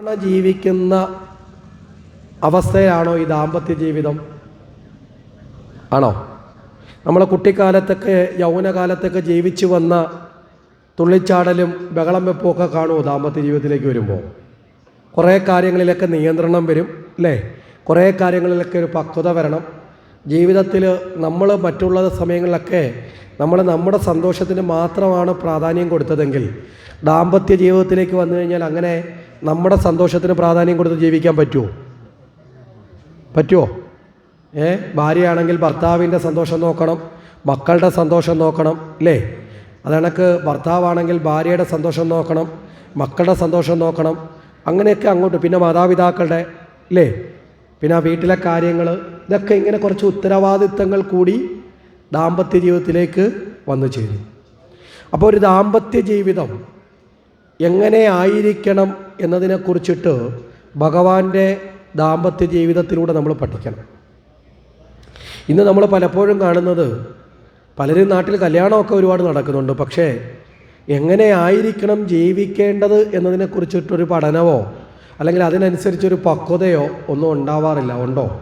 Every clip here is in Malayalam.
ജീവിക്കുന്ന അവസ്ഥയാണോ ഈ ദാമ്പത്യ ജീവിതം? ആണോ? നമ്മളെ കുട്ടിക്കാലത്തൊക്കെ യൗവനകാലത്തൊക്കെ ജീവിച്ചു വന്ന തുള്ളിച്ചാടലും ബഹളം വെപ്പുമൊക്കെ കാണുമോ ദാമ്പത്യ ജീവിതത്തിലേക്ക് വരുമ്പോൾ? കുറേ കാര്യങ്ങളിലൊക്കെ നിയന്ത്രണം വരും അല്ലേ? കുറേ കാര്യങ്ങളിലൊക്കെ ഒരു പക്വത വരണം. ജീവിതത്തിൽ നമ്മൾ മറ്റുള്ള സമയങ്ങളിലൊക്കെ നമ്മൾ നമ്മുടെ സന്തോഷത്തിന് മാത്രമാണ് പ്രാധാന്യം കൊടുത്തതെങ്കിൽ ദാമ്പത്യ ജീവിതത്തിലേക്ക് വന്നു കഴിഞ്ഞാൽ അങ്ങനെ നമ്മുടെ സന്തോഷത്തിന് പ്രാധാന്യം കൊടുത്ത് ജീവിക്കാൻ പറ്റുമോ പറ്റുമോ ഏ? ഭാര്യയാണെങ്കിൽ ഭർത്താവിന്റെ സന്തോഷം നോക്കണം മക്കളുടെ സന്തോഷം നോക്കണം അല്ലേ അതണക്ക് ഭർത്താവാണെങ്കിൽ ഭാര്യയുടെ സന്തോഷം നോക്കണം മക്കളുടെ സന്തോഷം നോക്കണം അങ്ങനെയൊക്കെ അങ്ങോട്ട്. പിന്നെ മാതാപിതാക്കളുടെ അല്ലേ പിന്നെ ആ വീട്ടിലെ കാര്യങ്ങൾ ഇതൊക്കെ ഇങ്ങനെ കുറച്ച് ഉത്തരവാദിത്തങ്ങൾ കൂടി ദാമ്പത്യ ജീവിതത്തിലേക്ക് വന്നു ചേരും. അപ്പോൾ ഒരു ദാമ്പത്യ ജീവിതം എങ്ങനെ ആയിരിക്കണം എന്നതിനെക്കുറിച്ചിട്ട് ഭഗവാന്റെ ദാമ്പത്യ ജീവിതത്തിലൂടെ നമ്മൾ പഠിക്കണം. ഇന്ന് നമ്മൾ പലപ്പോഴും കാണുന്നത് പലരും നാട്ടിൽ കല്യാണമൊക്കെ ഒരുപാട് നടക്കുന്നുണ്ട്. പക്ഷേ എങ്ങനെ ആയിരിക്കണം ജീവിക്കേണ്ടത് എന്നതിനെക്കുറിച്ചിട്ടൊരു പഠനമോ അല്ലെങ്കിൽ അതിനനുസരിച്ചൊരു പക്വതയോ ഒന്നും ഉണ്ടാവാറില്ല. ഉണ്ടോ?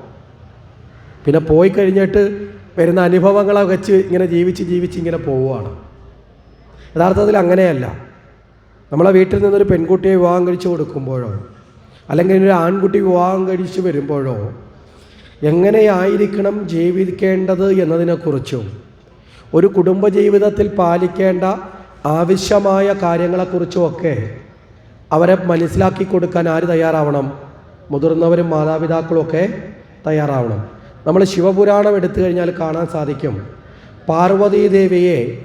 പിന്നെ പോയി കഴിഞ്ഞിട്ട് വരുന്ന അനുഭവങ്ങളെ വെച്ച് ഇങ്ങനെ ജീവിച്ച് ജീവിച്ച് ഇങ്ങനെ പോവുകയാണ്. യഥാർത്ഥത്തിൽ അങ്ങനെയല്ല. നമ്മളെ വീട്ടിൽ നിന്നൊരു പെൺകുട്ടിയെ വിവാഹം കഴിച്ചു കൊടുക്കുമ്പോഴോ അല്ലെങ്കിൽ ഒരു ആൺകുട്ടി വിവാഹം കഴിച്ചു വരുമ്പോഴോ എങ്ങനെയായിരിക്കണം ജീവിക്കേണ്ടത് എന്നതിനെക്കുറിച്ചും ഒരു കുടുംബജീവിതത്തിൽ പാലിക്കേണ്ട ആവശ്യമായ കാര്യങ്ങളെക്കുറിച്ചുമൊക്കെ അവരെ മനസ്സിലാക്കി കൊടുക്കാൻ ആര് തയ്യാറാവണം? മുതിർന്നവരും മാതാപിതാക്കളും ഒക്കെ തയ്യാറാവണം. നമ്മൾ ശിവപുരാണം എടുത്തു കഴിഞ്ഞാൽ കാണാൻ സാധിക്കും. പാർവതീദേവിയെ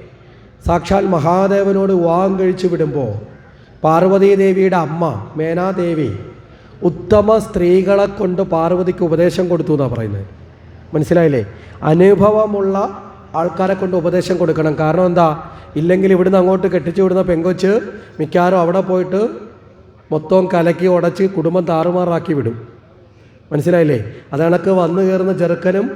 സാക്ഷാൽ മഹാദേവനോട് വിവാഹം കഴിച്ചു വിടുമ്പോൾ പാർവതീ ദേവിയുടെ അമ്മ മേനാദേവി ഉത്തമ സ്ത്രീകളെ കൊണ്ട് പാർവതിക്ക് ഉപദേശം കൊടുത്തു എന്നാണ് പറയുന്നത്. മനസ്സിലായില്ലേ? അനുഭവമുള്ള ആൾക്കാരെ കൊണ്ട് ഉപദേശം കൊടുക്കണം. കാരണം എന്താ? ഇല്ലെങ്കിൽ ഇവിടുന്ന് അങ്ങോട്ട് കെട്ടിച്ചു വിടുന്ന പെങ്കൊച്ച് മിക്കവാറും അവിടെ പോയിട്ട് മൊത്തം കലക്കി ഉടച്ച് കുടുംബം താറുമാറാക്കി വിടും. മനസ്സിലായില്ലേ? അതണക്ക് വന്നു കയറുന്ന ചെറുക്കനും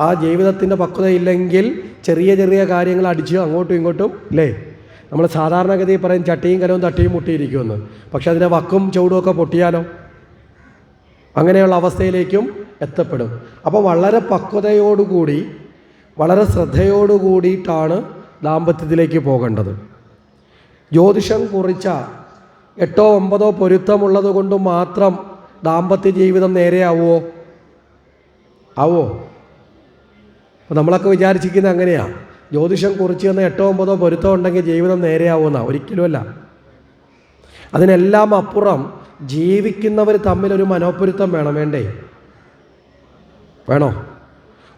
ആ ജീവിതത്തിന്റെ പക്വതയില്ലെങ്കിൽ ചെറിയ ചെറിയ കാര്യങ്ങൾ അടിച്ച് അങ്ങോട്ടും ഇങ്ങോട്ടും അല്ലേ നമ്മൾ സാധാരണഗതിയിൽ പറയും ചട്ടിയും കലവും തട്ടിയും മുട്ടിയിരിക്കുമെന്ന്. പക്ഷെ അതിന്റെ വക്കും ചൂടും ഒക്കെ പൊട്ടിയാലോ? അങ്ങനെയുള്ള അവസ്ഥയിലേക്കും എത്തപ്പെടും. അപ്പോൾ വളരെ പക്വതയോടുകൂടി വളരെ ശ്രദ്ധയോടുകൂടിയിട്ടാണ് ദാമ്പത്യത്തിലേക്ക് പോകേണ്ടത്. ജ്യോതിഷം കുറിച്ച എട്ടോ ഒമ്പതോ പൊരുത്തമുള്ളത് കൊണ്ട് മാത്രം ദാമ്പത്യ ജീവിതം നേരെയാവുമോ ആവോ നമ്മളൊക്കെ വിചാരിച്ചിരിക്കുന്നത് അങ്ങനെയാണ് ജ്യോതിഷം കുറിച്ച് തന്ന എട്ടോ ഒമ്പതോ പൊരുത്തം ഉണ്ടെങ്കിൽ ജീവിതം നേരെയാവുന്ന. ഒരിക്കലുമല്ല അതിനെല്ലാം അപ്പുറം ജീവിക്കുന്നവർ തമ്മിലൊരു മനോപ്പൊരുത്തം വേണം. വേണ്ടേ? വേണോ?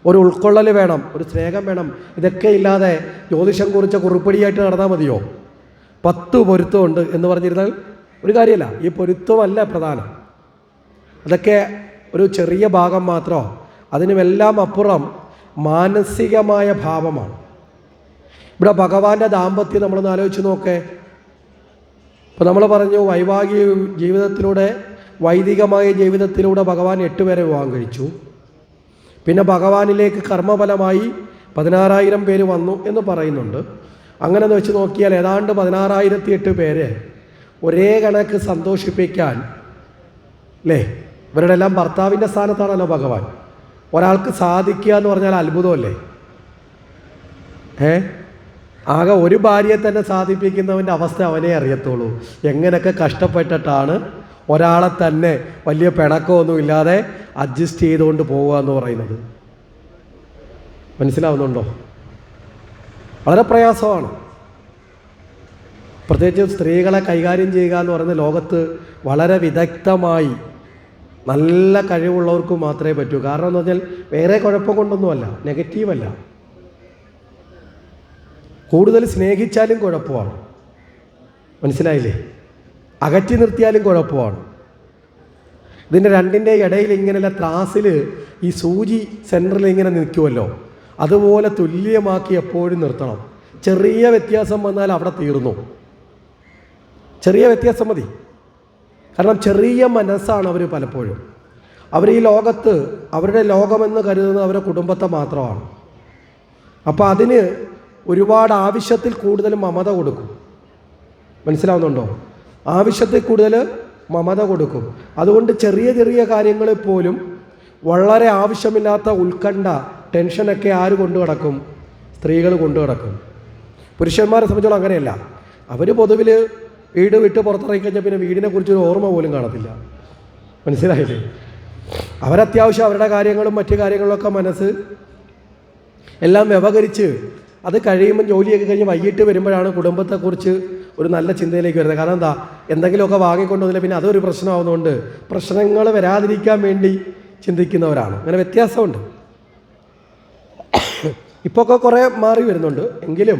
ഒരു ഉൾക്കൊള്ളൽ വേണം. ഒരു സ്നേഹം വേണം. ഇതൊക്കെ ഇല്ലാതെ ജ്യോതിഷം കുറിച്ച കുറിപ്പടിയായിട്ട് നടന്നാൽ മതിയോ? പത്ത് പൊരുത്തമുണ്ട് എന്ന് പറഞ്ഞിരുന്നാൽ ഒരു കാര്യമല്ല. ഈ പൊരുത്തമല്ല പ്രധാനം. അതൊക്കെ ഒരു ചെറിയ ഭാഗം മാത്രമോ അതിനുമെല്ലാം അപ്പുറം മാനസികമായ ഭാവമാണ്. ഇവിടെ ഭഗവാന്റെ ദാമ്പത്യം നമ്മളൊന്ന് ആലോചിച്ച് നോക്കേ. ഇപ്പോൾ നമ്മൾ പറഞ്ഞു വൈവാഹിക ജീവിതത്തിലൂടെ വൈദികമായ ജീവിതത്തിലൂടെ ഭഗവാൻ എട്ട് പേരെ വിവാഹം കഴിച്ചു. പിന്നെ ഭഗവാനിലേക്ക് കർമ്മഫലമായി പതിനാറായിരം പേര് വന്നു എന്ന് പറയുന്നുണ്ട്. അങ്ങനെ വെച്ച് നോക്കിയാൽ ഏതാണ്ട് പതിനാറായിരത്തി എട്ട് പേരെ ഒരേ കണക്ക് സന്തോഷിപ്പിക്കാൻ അല്ലേ? ഇവരുടെ എല്ലാം ഭർത്താവിന്റെ സ്ഥാനത്താണല്ലോ ഭഗവാൻ. ഒരാൾക്ക് സാധിക്കുക എന്ന് പറഞ്ഞാൽ അത്ഭുതമല്ലേ? ഏ? ആകെ ഒരു ഭാര്യയെ തന്നെ സാധിപ്പിക്കുന്നവന്റെ അവസ്ഥ അവനെ അറിയത്തുള്ളൂ. എങ്ങനെയൊക്കെ കഷ്ടപ്പെട്ടിട്ടാണ് ഒരാളെ തന്നെ വലിയ പിണക്കമൊന്നും ഇല്ലാതെ അഡ്ജസ്റ്റ് ചെയ്തുകൊണ്ട് പോവുക എന്ന് പറയുന്നത്. മനസ്സിലാവുന്നുണ്ടോ? വളരെ പ്രയാസമാണ്. പ്രത്യേകിച്ച് സ്ത്രീകളെ കൈകാര്യം ചെയ്യുക എന്ന് പറയുന്ന ലോകത്ത് വളരെ വിദഗ്ധമായി നല്ല കഴിവുള്ളവർക്ക് മാത്രമേ പറ്റൂ. കാരണം എന്ന് പറഞ്ഞാൽ വേറെ കുഴപ്പം കൊണ്ടൊന്നുമല്ല. നെഗറ്റീവല്ല കൂടുതൽ സ്നേഹിച്ചാലും കുഴപ്പമാണ്. മനസ്സിലായില്ലേ? അകറ്റി നിർത്തിയാലും കുഴപ്പമാണ്. ഇതിന്റെ രണ്ടിന്റെ ഇടയിൽ ഇങ്ങനെയുള്ള ത്രാസിൽ ഈ സൂചി സെന്ററിൽ ഇങ്ങനെ നിൽക്കുമല്ലോ അതുപോലെ തുല്യമാക്കി എപ്പോഴും നിർത്തണം. ചെറിയ വ്യത്യാസം വന്നാൽ അവിടെ തീർന്നു. ചെറിയ വ്യത്യാസം മതി. കാരണം ചെറിയ മനസ്സാണ് അവർ പലപ്പോഴും. അവർ ഈ ലോകത്ത് അവരുടെ ലോകമെന്ന് കരുതുന്നത് അവരുടെ കുടുംബത്തെ മാത്രമാണ്. അപ്പോൾ അതിന് ഒരുപാട് ആവശ്യത്തിൽ കൂടുതൽ മമത കൊടുക്കും. മനസ്സിലാവുന്നുണ്ടോ? ആവശ്യത്തിൽ കൂടുതൽ മമത കൊടുക്കും. അതുകൊണ്ട് ചെറിയ ചെറിയ കാര്യങ്ങളിൽ പോലും വളരെ ആവശ്യമില്ലാത്ത ഉത്കണ്ഠ ടെൻഷനൊക്കെ ആര് കൊണ്ടു കിടക്കും സ്ത്രീകൾ കൊണ്ടു കിടക്കും പുരുഷന്മാരെ സംബന്ധിച്ചോളം അങ്ങനെയല്ല. അവർ പൊതുവിൽ വീട് വിട്ട് പുറത്തിറങ്ങി കഴിഞ്ഞാൽ പിന്നെ വീടിനെ കുറിച്ചൊരു ഓർമ്മ പോലും കാണത്തില്ല. മനസ്സിലായില്ലേ? അവരത്യാവശ്യം അവരുടെ കാര്യങ്ങളും മറ്റു കാര്യങ്ങളൊക്കെ മനസ്സ് എല്ലാം വ്യവഹരിച്ച് അത് കഴിയുമ്പോൾ ജോലിയൊക്കെ കഴിഞ്ഞ് വൈകിട്ട് വരുമ്പോഴാണ് കുടുംബത്തെക്കുറിച്ച് ഒരു നല്ല ചിന്തയിലേക്ക് വരുന്നത്. കാരണം എന്താ? എന്തെങ്കിലുമൊക്കെ വാങ്ങിക്കൊണ്ടുവന്നില്ല പിന്നെ അതൊരു പ്രശ്നമാവുന്നതുകൊണ്ട് പ്രശ്നങ്ങൾ വരാതിരിക്കാൻ വേണ്ടി ചിന്തിക്കുന്നവരാണ്. അങ്ങനെ വ്യത്യാസമുണ്ട്. ഇപ്പോൾ ഒക്കെ കുറേ മാറി വരുന്നുണ്ട്. എങ്കിലും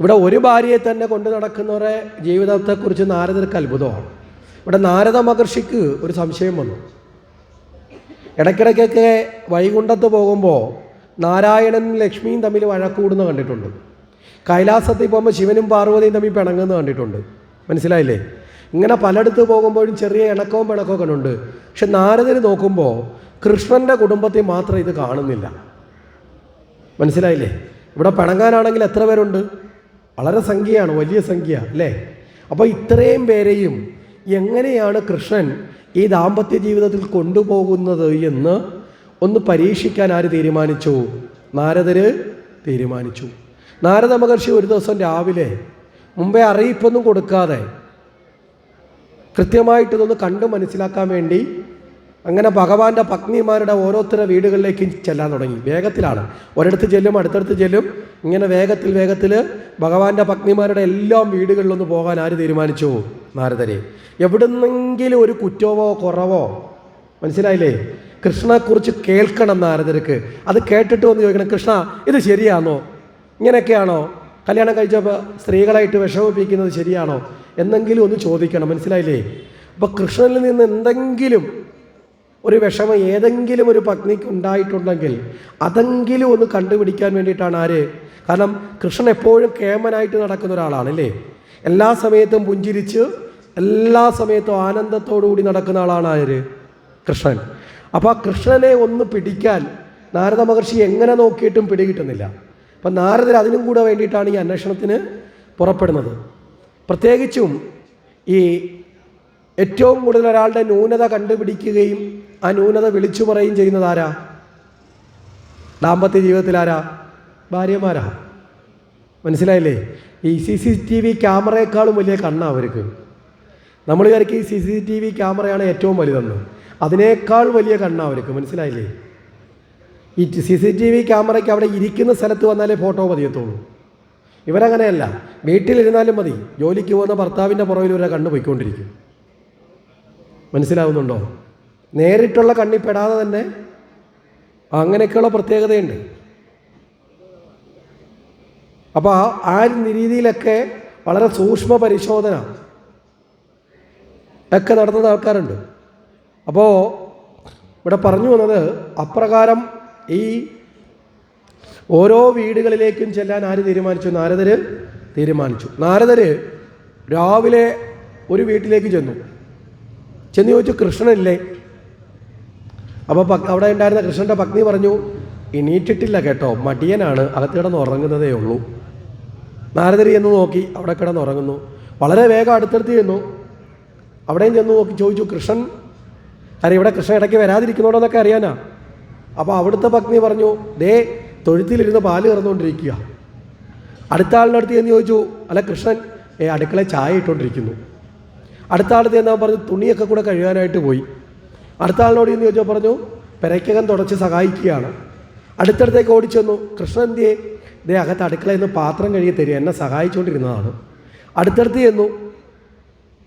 ഇവിടെ ഒരു ഭാര്യയെ തന്നെ കൊണ്ടു നടക്കുന്നവരെ ജീവിതത്തെക്കുറിച്ച് നാരദർക്ക് അത്ഭുതമാണ്. ഇവിടെ നാരദ മഹർഷിക്ക് ഒരു സംശയം വന്നു. ഇടയ്ക്കിടയ്ക്കൊക്കെ വൈകുണ്ഠത്ത് പോകുമ്പോൾ നാരായണനും ലക്ഷ്മിയും തമ്മിൽ വഴക്കൂടുന്ന കണ്ടിട്ടുണ്ട്. കൈലാസത്തിൽ പോകുമ്പോൾ ശിവനും പാർവതിയും തമ്മിൽ പിണങ്ങുന്ന കണ്ടിട്ടുണ്ട്. മനസ്സിലായില്ലേ? ഇങ്ങനെ പലയിടത്ത് പോകുമ്പോഴും ചെറിയ ഇണക്കവും പിണക്കവും ഉണ്ട്. പക്ഷെ നാരദന് നോക്കുമ്പോൾ കൃഷ്ണന്റെ കുടുംബത്തിൽ മാത്രം ഇത് കാണുന്നില്ല. മനസ്സിലായില്ലേ? ഇവിടെ പിണങ്ങാനാണെങ്കിൽ എത്ര പേരുണ്ട്? വളരെ സംഖ്യയാണ് വലിയ സംഖ്യ അല്ലേ? അപ്പോൾ ഇത്രയും പേരെയും എങ്ങനെയാണ് കൃഷ്ണൻ ഈ ദാമ്പത്യ ജീവിതത്തിൽ കൊണ്ടുപോകുന്നത് എന്ന് ഒന്ന് പരീക്ഷിക്കാൻ ആര് തീരുമാനിച്ചു? നാരദര് തീരുമാനിച്ചു. നാരദ മഹർഷി ഒരു ദിവസം രാവിലെ മുമ്പേ അറിയിപ്പൊന്നും കൊടുക്കാതെ കൃത്യമായിട്ട് ഇതൊന്ന് കണ്ടു മനസ്സിലാക്കാൻ വേണ്ടി അങ്ങനെ ഭഗവാന്റെ പത്നിമാരുടെ ഓരോരുത്തരുടെ വീടുകളിലേക്ക് ചെല്ലാൻ തുടങ്ങി. വേഗത്തിലാണ്. ഒരിടത്ത് ചെല്ലും അടുത്തടുത്ത് ചെല്ലും. ഇങ്ങനെ വേഗത്തിൽ വേഗത്തിൽ ഭഗവാന്റെ പത്നിമാരുടെ എല്ലാം വീടുകളിലൊന്ന് പോകാൻ ആര് തീരുമാനിച്ചു? നാരദരെ. എവിടുന്നെങ്കിലും ഒരു കുറ്റവോ കുറവോ? മനസ്സിലായില്ലേ? കൃഷ്ണനെക്കുറിച്ച് കേൾക്കണം നാരദർക്ക്. അത് കേട്ടിട്ട് വന്ന് ചോദിക്കണം കൃഷ്ണ ഇത് ശരിയാണോ? ഇങ്ങനെയൊക്കെയാണോ? കല്യാണം കഴിച്ചപ്പോൾ സ്ത്രീകളായിട്ട് വിഷമിപ്പിക്കുന്നത് ശരിയാണോ? എന്നെങ്കിലും ഒന്ന് ചോദിക്കണം മനസ്സിലായില്ലേ? അപ്പോൾ കൃഷ്ണനിൽ നിന്ന് എന്തെങ്കിലും ഒരു വിഷമം ഏതെങ്കിലും ഒരു പത്നിക്ക് ഉണ്ടായിട്ടുണ്ടെങ്കിൽ അതെങ്കിലും ഒന്ന് കണ്ടുപിടിക്കാൻ വേണ്ടിയിട്ടാണ് ആര്? കാരണം കൃഷ്ണൻ എപ്പോഴും കേമനായിട്ട് നടക്കുന്ന ഒരാളാണ് അല്ലേ? എല്ലാ സമയത്തും പുഞ്ചിരിച്ച് എല്ലാ സമയത്തും ആനന്ദത്തോടു കൂടി നടക്കുന്ന ആളാണ് ആര്? കൃഷ്ണൻ. അപ്പോൾ ആ കൃഷ്ണനെ ഒന്ന് പിടിക്കാൻ നാരദ മഹർഷി എങ്ങനെ നോക്കിയിട്ടും പിടികിട്ടുന്നില്ല അപ്പം നാരദർ അതിനും കൂടെ വേണ്ടിയിട്ടാണ് ഈ അന്വേഷണത്തിന് പുറപ്പെടുന്നത്. പ്രത്യേകിച്ചും ഈ ഏറ്റവും കൂടുതൽ ഒരാളുടെ ന്യൂനത കണ്ടുപിടിക്കുകയും ആ ന്യൂനത വിളിച്ചു പറയുകയും ചെയ്യുന്നത് ആരാ? ദാമ്പത്യ ജീവിതത്തിൽ ആരാ? ഭാര്യമാരാ. മനസ്സിലായില്ലേ? ഈ സി സി ടി വി ക്യാമറയെക്കാളും വലിയ കണ്ണാണ് അവർക്ക്. നമ്മൾ വിചാരിക്കും ഈ സി സി ടി വി ക്യാമറയാണ് ഏറ്റവും വലുതെന്ന്. അതിനേക്കാൾ വലിയ കണ്ണാണ് അവർക്ക് മനസ്സിലായില്ലേ? ഈ സി സി ടി വി ക്യാമറയ്ക്ക് അവിടെ ഇരിക്കുന്ന സ്ഥലത്ത് വന്നാലേ ഫോട്ടോ മതിയത്തുള്ളൂ ഇവരങ്ങനെയല്ല വീട്ടിലിരുന്നാലും മതി. ജോലിക്ക് പോകുന്ന ഭർത്താവിന്റെ പുറകിൽ ഇവരെ കണ്ണ് പോയിക്കൊണ്ടിരിക്കും. മനസ്സിലാവുന്നുണ്ടോ? നേരിട്ടുള്ള കണ്ണിൽ പെടാതെ തന്നെ അങ്ങനെയൊക്കെയുള്ള പ്രത്യേകതയുണ്ട്. അപ്പോൾ ആ ആ രീതിയിലൊക്കെ വളരെ സൂക്ഷ്മ പരിശോധന ഒക്കെ നടത്തുന്ന ആൾക്കാരുണ്ട്. അപ്പോൾ ഇവിടെ പറഞ്ഞു വന്നത് അപ്രകാരം ഈ ഓരോ വീടുകളിലേക്കും ചെല്ലാൻ ആര് തീരുമാനിച്ചു? നാരദർ തീരുമാനിച്ചു. നാരദർ രാവിലെ ഒരു വീട്ടിലേക്ക് ചെന്നു. ചെന്ന് ചോദിച്ചു കൃഷ്ണനില്ലേ? അപ്പോൾ അവിടെ ഉണ്ടായിരുന്ന കൃഷ്ണന്റെ പത്നി പറഞ്ഞു എണീറ്റിട്ടില്ല കേട്ടോ മടിയനാണ് അകത്ത് കിടന്ന് ഉറങ്ങുന്നതേ ഉള്ളൂ. നാരദരി എന്ന് നോക്കി അവിടെ കിടന്ന് ഉറങ്ങുന്നു. വളരെ വേഗം അടുത്തടുത്ത് ചെന്നു. അവിടെയും ചെന്ന് നോക്കി ചോദിച്ചു കൃഷ്ണൻ കാര്യം ഇവിടെ കൃഷ്ണ ഇടയ്ക്ക് വരാതിരിക്കുന്നുണ്ടോന്നൊക്കെ അറിയാനാ. അപ്പോൾ അവിടുത്തെ പത്നി പറഞ്ഞു ദേ തൊഴുത്തിലിരുന്ന് പാൽ കറന്നുകൊണ്ടിരിക്കുക. അടുത്ത ആളുടെ അടുത്ത് ചെന്ന് ചോദിച്ചു അല്ല കൃഷ്ണൻ ഏ അടുക്കള ചായ ഇട്ടുകൊണ്ടിരിക്കുന്നു. അടുത്ത ആളുടെ എന്നാ പറഞ്ഞു തുണിയൊക്കെ കൂടെ കഴുകാനായിട്ട് പോയി. അടുത്ത ആളിനോട് ചെന്ന് ചോദിച്ചാൽ പറഞ്ഞു പെരയ്ക്കകം തുടച്ച് സഹായിക്കുകയാണ്. അടുത്തടുത്തേക്ക് ഓടിച്ചെന്നു. കൃഷ്ണൻ ദേ ദേ അകത്ത് അടുക്കളയിൽ നിന്ന് പാത്രം കഴുകി തരിക. എന്നെ സഹായിച്ചുകൊണ്ടിരുന്നതാണ്. അടുത്തടുത്ത് ചെന്നു.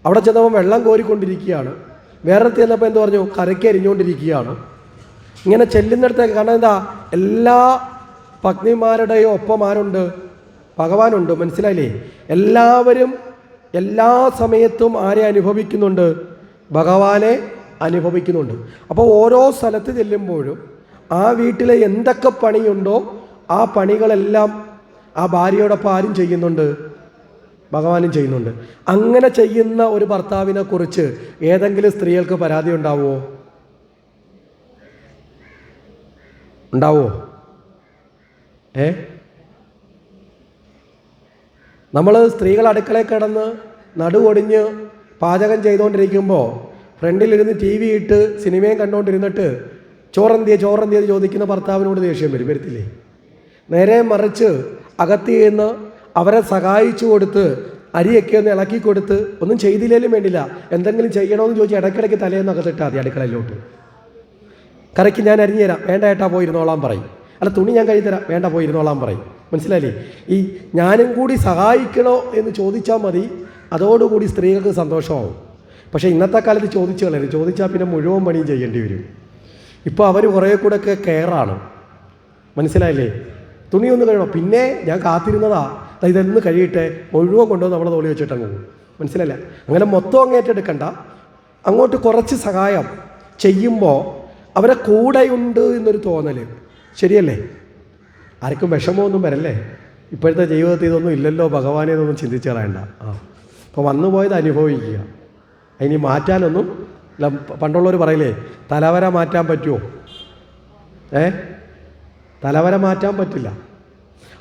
അവിടെ ചെന്നപ്പോൾ വെള്ളം കോരിക്കൊണ്ടിരിക്കുകയാണ്. വേറെടുത്ത് ചെന്നപ്പോൾ എന്ത് പറഞ്ഞു? കരയ്ക്ക് എരിഞ്ഞുകൊണ്ടിരിക്കുകയാണ് ഇങ്ങനെ ചെല്ലുന്നിടത്തേക്ക് കാരണം എന്താ? എല്ലാ പത്നിമാരുടെയും ഒപ്പം ആരുണ്ട് ഭഗവാനുണ്ട് മനസ്സിലായില്ലേ? എല്ലാവരും എല്ലാ സമയത്തും ആരെ അനുഭവിക്കുന്നുണ്ട്? ഭഗവാനെ അനുഭവിക്കുന്നുണ്ട്. അപ്പോൾ ഓരോ സ്ഥലത്ത് ചെല്ലുമ്പോഴും ആ വീട്ടിലെ എന്തൊക്കെ പണിയുണ്ടോ ആ പണികളെല്ലാം ആ ഭാര്യയോടൊപ്പം ആരും ചെയ്യുന്നുണ്ട്. ഭഗവാനും ചെയ്യുന്നുണ്ട്. അങ്ങനെ ചെയ്യുന്ന ഒരു ഭർത്താവിനെ കുറിച്ച് ഏതെങ്കിലും സ്ത്രീകൾക്ക് പരാതി ഉണ്ടാവുമോ ഉണ്ടാവോ? ഏ? നമ്മൾ സ്ത്രീകൾ അടുക്കളയിൽ കിടന്ന് നടുവൊടിഞ്ഞ് പാചകം ചെയ്തുകൊണ്ടിരിക്കുമ്പോൾ ഫ്രണ്ടിലിരുന്ന് ടി വി ഇട്ട് സിനിമയും കണ്ടുകൊണ്ടിരുന്നിട്ട് ചോറന്തിയ ചോറന്തിയ ചോദിക്കുന്ന ഭർത്താവിനോട് ദേഷ്യം വരും. വരത്തില്ലേ? നേരെ മറിച്ച് അകത്ത് അവരെ സഹായിച്ചു കൊടുത്ത് അരിയൊക്കെ ഒന്ന് ഇളക്കി കൊടുത്ത് ഒന്നും ചെയ്തില്ലേലും വേണ്ടില്ല. എന്തെങ്കിലും ചെയ്യണമെന്ന് ചോദിച്ച് ഇടയ്ക്കിടയ്ക്ക് തലേന്ന് അകത്തിട്ടാൽ മതി അടുക്കളയിലോട്ട്. കറിക്ക് ഞാൻ അരിഞ്ഞുതരാം വേണ്ട ഏട്ടാ പോയിരുന്നോളാം പറയും. അല്ല തുണി ഞാൻ കഴുകി തരാം. വേണ്ട പോയിരുന്നോളാം പറയും. മനസ്സിലായില്ലേ? ഈ ഞാനും കൂടി സഹായിക്കണോ എന്ന് ചോദിച്ചാൽ മതി. അതോടുകൂടി സ്ത്രീകൾക്ക് സന്തോഷമാവും. പക്ഷേ ഇന്നത്തെ കാലത്ത് ചോദിച്ചു കളയരുത് ചോദിച്ചാൽ പിന്നെ മുഴുവൻ പണിയും ചെയ്യേണ്ടി വരും. ഇപ്പോൾ അവർ കുറേ കൂടെ ഒക്കെ കെയറാണ്. മനസ്സിലായില്ലേ? തുണി ഒന്ന് കഴിയണം പിന്നെ ഞാൻ കാത്തിരുന്നതാ. ദാ ഇതൊന്ന് കഴിയട്ടെ മുഴുവൻ കൊണ്ടുവന്ന് നമ്മളെ തോളി വെച്ചിട്ടങ്ങ് പോകും. മനസ്സിലല്ല? അങ്ങനെ മൊത്തം അങ്ങേറ്റെടുക്കണ്ട അങ്ങോട്ട് കുറച്ച് സഹായം ചെയ്യുമ്പോൾ അവരെ കൂടെയുണ്ട് എന്നൊരു തോന്നൽ ശരിയല്ലേ? ആർക്കും വിഷമമൊന്നും വരല്ലേ? ഇപ്പോഴത്തെ ജീവിതത്തിൽ ഇതൊന്നും ഇല്ലല്ലോ ഭഗവാനെ എന്നൊന്നും ചിന്തിച്ച് കളയണ്ട. ആ. അപ്പോൾ വന്നു പോയത് അനുഭവിക്കുക. അതിനി മാറ്റാനൊന്നും ഇല്ല പണ്ടുള്ളവർ പറയില്ലേ തലവര മാറ്റാൻ പറ്റുമോ ഏ? തലവര മാറ്റാൻ പറ്റില്ല.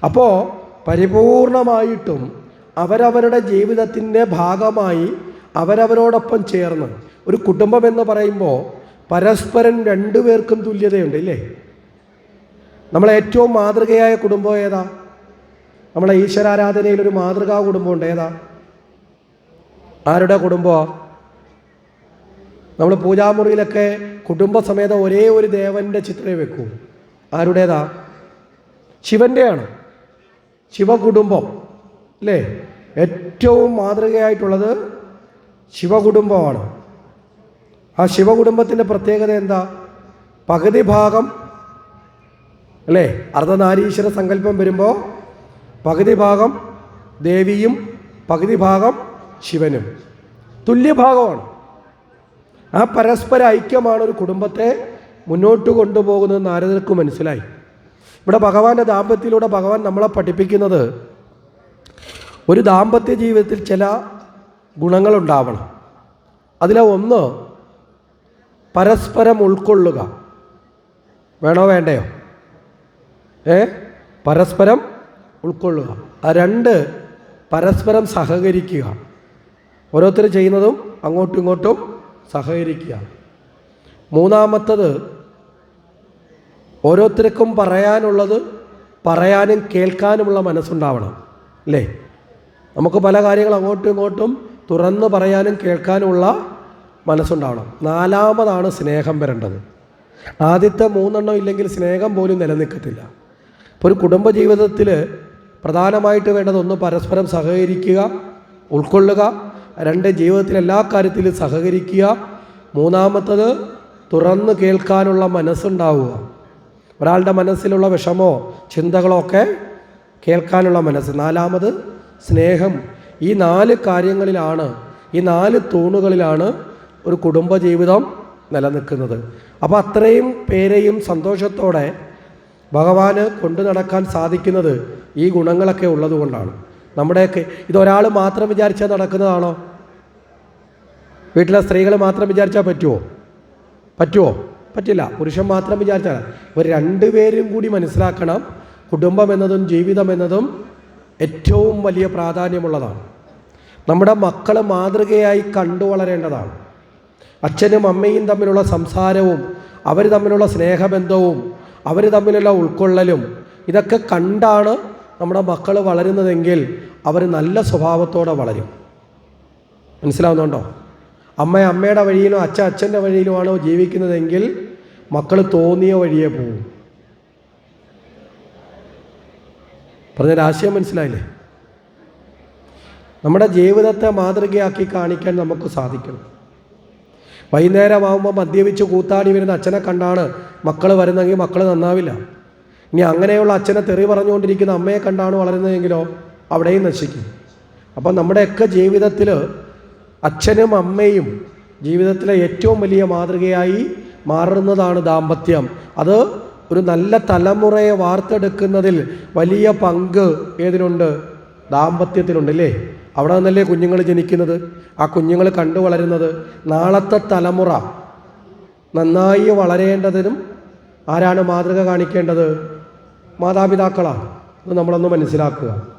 അപ്പോൾ പരിപൂർണമായിട്ടും അവരവരുടെ ജീവിതത്തിന്റെ ഭാഗമായി അവരവരോടൊപ്പം ചേർന്ന്. ഒരു കുടുംബം എന്ന് പറയുമ്പോൾ പരസ്പരം രണ്ടുപേർക്കും തുല്യതയുണ്ട് ഇല്ലേ? നമ്മളെ ഏറ്റവും മാതൃകയായ കുടുംബം ഏതാ? നമ്മളെ ഈശ്വരാരാധനയിൽ ഒരു മാതൃകാ കുടുംബമുണ്ട് ഏതാ? ആരുടെ കുടുംബമാണ് നമ്മൾ പൂജാമുറിയിലൊക്കെ കുടുംബസമേതം ഒരേ ഒരു ദേവന്റെ ചിത്രമേ വെക്കൂ. ആരുടേതാ? ശിവന്റെയാണ്. ശിവകുടുംബം അല്ലേ? ഏറ്റവും മാതൃകയായിട്ടുള്ളത് ശിവകുടുംബമാണ്. ആ ശിവകുടുംബത്തിന്റെ പ്രത്യേകത എന്താ? പകുതി ഭാഗം അല്ലേ? അർദ്ധനാരീശ്വര സങ്കല്പം വരുമ്പോൾ പകുതി ഭാഗം ദേവിയും പകുതി ഭാഗം ശിവനും. തുല്യഭാഗമാണ്. ആ പരസ്പര ഐക്യമാണ് ഒരു കുടുംബത്തെ മുന്നോട്ട് കൊണ്ടുപോകുന്നത് നാരദർക്ക് മനസ്സിലായി. ഇവിടെ ഭഗവാന്റെ ദാമ്പത്യത്തിലൂടെ ഭഗവാൻ നമ്മളെ പഠിപ്പിക്കുന്നത് ഒരു ദാമ്പത്യ ജീവിതത്തിൽ ചില ഗുണങ്ങളുണ്ടാവണം. അതിലെ ഒന്ന് പരസ്പരം ഉൾക്കൊള്ളുക. വേണോ വേണ്ടയോ? ഏ? പരസ്പരം ഉൾക്കൊള്ളുക. രണ്ട് പരസ്പരം സഹകരിക്കുക. ഓരോരുത്തർ ചെയ്യുന്നതും അങ്ങോട്ടും ഇങ്ങോട്ടും സഹകരിക്കുക. മൂന്നാമത്തത് ഓരോരുത്തർക്കും പറയാനുള്ളത് പറയാനും കേൾക്കാനുമുള്ള മനസ്സുണ്ടാവണം അല്ലേ? നമുക്ക് പല കാര്യങ്ങൾ അങ്ങോട്ടും ഇങ്ങോട്ടും തുറന്ന് പറയാനും കേൾക്കാനുമുള്ള മനസ്സുണ്ടാവണം. നാലാമതാണ് സ്നേഹം വരേണ്ടത്. ആദ്യത്തെ മൂന്നെണ്ണം ഇല്ലെങ്കിൽ സ്നേഹം പോലും നിലനിൽക്കത്തില്ല. ഇപ്പോൾ ഒരു കുടുംബജീവിതത്തിൽ പ്രധാനമായിട്ട് വേണ്ടത് ഒന്ന് പരസ്പരം സഹകരിക്കുക ഉൾക്കൊള്ളുക രണ്ട് ജീവിതത്തിലെ എല്ലാ കാര്യത്തിലും സഹകരിക്കുക മൂന്നാമത്തത് തുറന്ന് കേൾക്കാനുള്ള മനസ്സുണ്ടാവുക. ഒരാളുടെ മനസ്സിലുള്ള വിഷമോ ചിന്തകളോ ഒക്കെ കേൾക്കാനുള്ള മനസ്സ്. നാലാമത് സ്നേഹം. ഈ നാല് കാര്യങ്ങളിലാണ് ഈ നാല് തൂണുകളിലാണ് ഒരു കുടുംബജീവിതം നിലനിൽക്കുന്നത്. അപ്പോൾ അത്രയും പേരെയും സന്തോഷത്തോടെ ഭഗവാന് കൊണ്ടു നടക്കാൻ സാധിക്കുന്നത് ഈ ഗുണങ്ങളൊക്കെ ഉള്ളതുകൊണ്ടാണ്. നമ്മുടെയൊക്കെ ഇതൊരാൾ മാത്രം വിചാരിച്ചാൽ നടക്കുന്നതാണോ? വീട്ടിലെ സ്ത്രീകൾ മാത്രം വിചാരിച്ചാൽ പറ്റുമോ പറ്റുമോ പറ്റില്ല. പുരുഷൻ മാത്രം വിചാരിച്ചാൽ ഒരു രണ്ടുപേരും കൂടി മനസ്സിലാക്കണം കുടുംബം എന്നതും ജീവിതം എന്നതും ഏറ്റവും വലിയ പ്രാധാന്യമുള്ളതാണ്. നമ്മുടെ മക്കൾ മാതൃകയായി കണ്ടു വളരേണ്ടതാണ്. അച്ഛനും അമ്മയും തമ്മിലുള്ള സംസാരവും അവർ തമ്മിലുള്ള സ്നേഹബന്ധവും അവർ തമ്മിലുള്ള ഉൾക്കൊള്ളലും ഇതൊക്കെ കണ്ടാണ് നമ്മുടെ മക്കൾ വളരുന്നതെങ്കിൽ അവർ നല്ല സ്വഭാവത്തോടെ വളരും. മനസ്സിലാവുന്നുണ്ടോ? അമ്മ അമ്മയുടെ വഴിയിലോ അച്ഛൻ അച്ഛന്റെ വഴിയിലുമാണോ ജീവിക്കുന്നതെങ്കിൽ മക്കൾ തോന്നിയ വഴിയേ പോവും. പറഞ്ഞ ആശയം മനസ്സിലായില്ലേ? നമ്മുടെ ജീവിതത്തെ മാതൃകയാക്കി കാണിക്കാൻ നമുക്ക് സാധിക്കണം. വൈകുന്നേരമാകുമ്പോൾ മദ്യപിച്ച് കൂത്താടി വരുന്ന അച്ഛനെ കണ്ടാണ് മക്കൾ വരുന്നതെങ്കിൽ മക്കൾ നന്നാവില്ല. ഇനി അങ്ങനെയുള്ള അച്ഛനെ തെറി പറഞ്ഞുകൊണ്ടിരിക്കുന്ന അമ്മയെ കണ്ടാണ് വളരുന്നതെങ്കിലോ അവിടെയും നശിക്കും. അപ്പം നമ്മുടെയൊക്കെ ജീവിതത്തിൽ അച്ഛനും അമ്മയും ജീവിതത്തിലെ ഏറ്റവും വലിയ മാതൃകയായി മാറുന്നതാണ് ദാമ്പത്യം. അത് ഒരു നല്ല തലമുറയെ വാർത്തെടുക്കുന്നതിൽ വലിയ പങ്ക് ഏതിനുണ്ട്? ദാമ്പത്യത്തിലുണ്ട് അല്ലേ? അവിടെ നിന്നല്ലേ കുഞ്ഞുങ്ങൾ ജനിക്കുന്നത്? ആ കുഞ്ഞുങ്ങൾ കണ്ടു വളരുന്നത് നാളത്തെ തലമുറ. നന്നായി വളരേണ്ടതിനും ആരാണ് മാതൃക കാണിക്കേണ്ടത്? മാതാപിതാക്കളാണ്. അത് നമ്മളൊന്ന് മനസ്സിലാക്കുക.